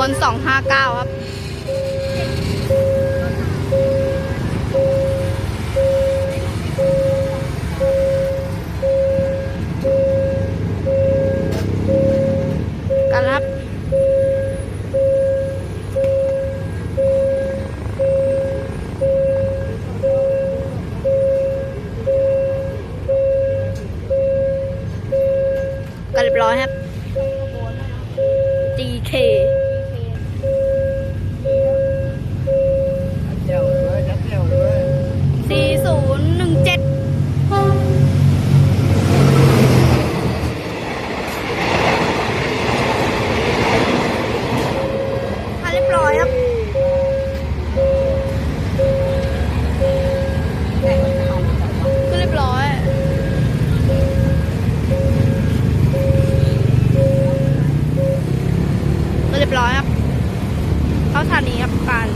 วนสองห้าเก้าครับกันครับกันเรียบร้อยครับ GK ยบร้อยครับ เข้าทางนี้ครับการ